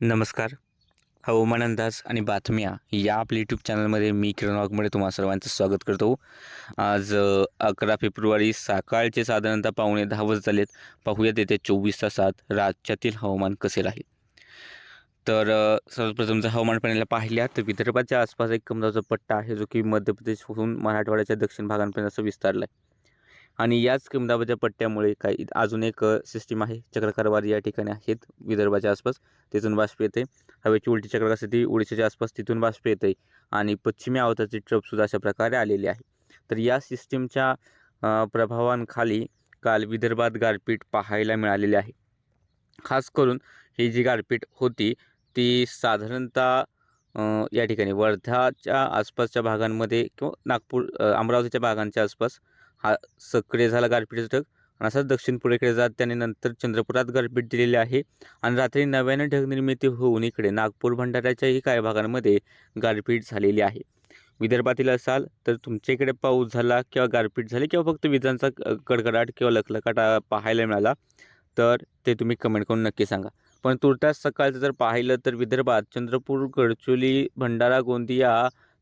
नमस्कार. हवामान अंदाज आणि बातम्या या आपल्या यूट्यूब चॅनलमध्ये मी किरण वाघमोडे तुम्हा सर्वांचं स्वागत करतो. आज अकरा फेब्रुवारी सकाळचे साधारणतः पावणे दहा वाजत झालेत पाहूयात येते चोवीस तासात राज्यातील हवामान कसे राहील. तर सर्वप्रथम जर हवामान पाण्याला पाहिल्या तर विदर्भाच्या आसपास एक कमजावचा पट्टा आहे जो की मध्य प्रदेशपासून मराठवाड्याच्या दक्षिण भागांपर्यंत असं विस्तारला आहे आणि याच किमदाबाच्या पट्ट्यामुळे काही अजून एक सिस्टीम आहे चक्रकारवार या ठिकाणी आहेत विदर्भाच्या आसपास तिथून बाष्प येते. हवेची उलटी चक्रकार स्थिती ओडिशाच्या आसपास तिथून बाष्प येते आणि पश्चिमी आवताची ट्रपसुद्धा अशा प्रकारे आलेली आहे. तर या सिस्टीमच्या प्रभावांखाली काल विदर्भात गारपीट पाहायला मिळालेली आहे. खास करून ही जी गारपीट होती ती साधारणतः या ठिकाणी वर्धाच्या आसपासच्या भागांमध्ये किंवा नागपूर अमरावतीच्या भागांच्या आसपास हा सक्रिय झाला गारपीटचा ढग आणि असाच दक्षिण पुढेकडे जात त्याने नंतर चंद्रपुरात गारपीट दिलेली आहे. आणि रात्री नव्याने ढगनिर्मिती होऊन इकडे नागपूर भंडाऱ्याच्याही काही भागांमध्ये गारपीट झालेली आहे. विदर्भातील असाल तर तुमच्या इकडे पाऊस झाला किंवा गारपीट झाली किंवा फक्त विजांचा क- कडकडाट किंवा लखलखाट पाहायला मिळाला तर ते तुम्ही कमेंट करून नक्की सांगा. पण तुर्तास सकाळचं जर पाहिलं तर विदर्भात चंद्रपूर गडचोली भंडारा गोंदिया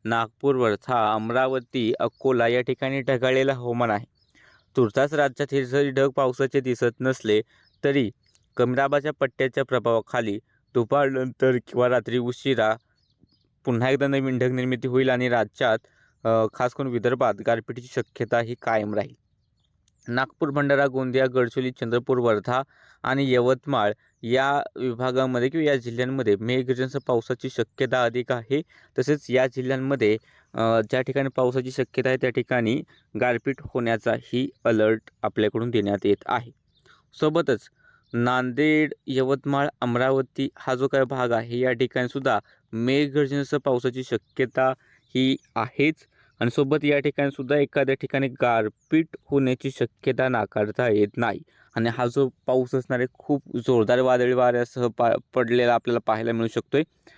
नागपूर वर्धा अमरावती अकोला या ठिकाणी ढगाळलेलं हवामान आहे. तुर्तास राज्यात हे जरी ढग पावसाचे दिसत नसले तरी कमराबाच्या पट्ट्याच्या प्रभावाखाली दुपारनंतर किंवा रात्री उशिरा पुन्हा एकदा नवीन ढग निर्मिती होईल आणि राज्यात खास करून विदर्भात गारपिटीची शक्यता ही कायम राहील. नागपूर भंडारा गोंदिया गडचिरोली चंद्रपूर वर्धा आणि यवतमाळ या विभागामध्ये किंवा या जिल्ह्यांमध्ये मेघगर्जनसह पावसाची शक्यता अधिक आहे. तसेच या जिल्ह्यांमध्ये ज्या ठिकाणी पावसाची शक्यता आहे त्या ठिकाणी गारपीट होण्याचाही अलर्ट आपल्याकडून देण्यात येत आहे. सोबतच नांदेड यवतमाळ अमरावती हा जो काही भाग आहे या ठिकाणी सुद्धा मेघगर्जनेसह पावसाची शक्यता ही आहेच. आणि सोबत या ठिकाणी सुद्धा एखाद्या ठिकाणी गारपीट होण्याची शक्यता नाकारता येत नाही. आणि हा जो पाऊस असणार आहे खूप जोरदार वादळी वाऱ्यासह पा पडलेला आपल्याला पाहायला मिळू शकतो आहे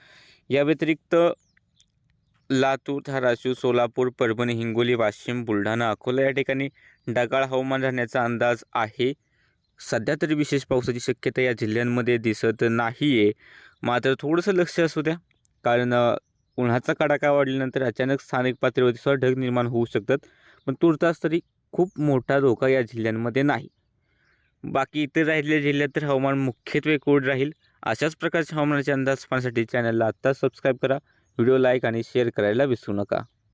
या व्यतिरिक्त लातूर धाराशिव सोलापूर परभणी हिंगोली वाशिम बुलढाणा अकोला या ठिकाणी ढगाळ हवामान राहण्याचा अंदाज आहे. सध्या तरी विशेष पावसाची शक्यता या जिल्ह्यांमध्ये दिसत नाही आहे मात्र थोडंसं लक्ष असू द्या. कारण उन्हाचा कडाका वाढल्यानंतर अचानक स्थानिक पातळीवरती सुद्धा ढग निर्माण होऊ शकतात पण तुर्तास तरी खूप मोठा धोका या जिल्ह्यांमध्ये नाही. बाकी इतर राहिलेल्या जिल्ह्यात तर हवामान मुख्यत्वे कोरड राहील अशाच प्रकारच्या हवामानाचे अंदाज पाहण्यासाठी चॅनलला आत्ताच सबस्क्राईब करा व्हिडिओ लाईक आणि शेअर करायला विसरू नका.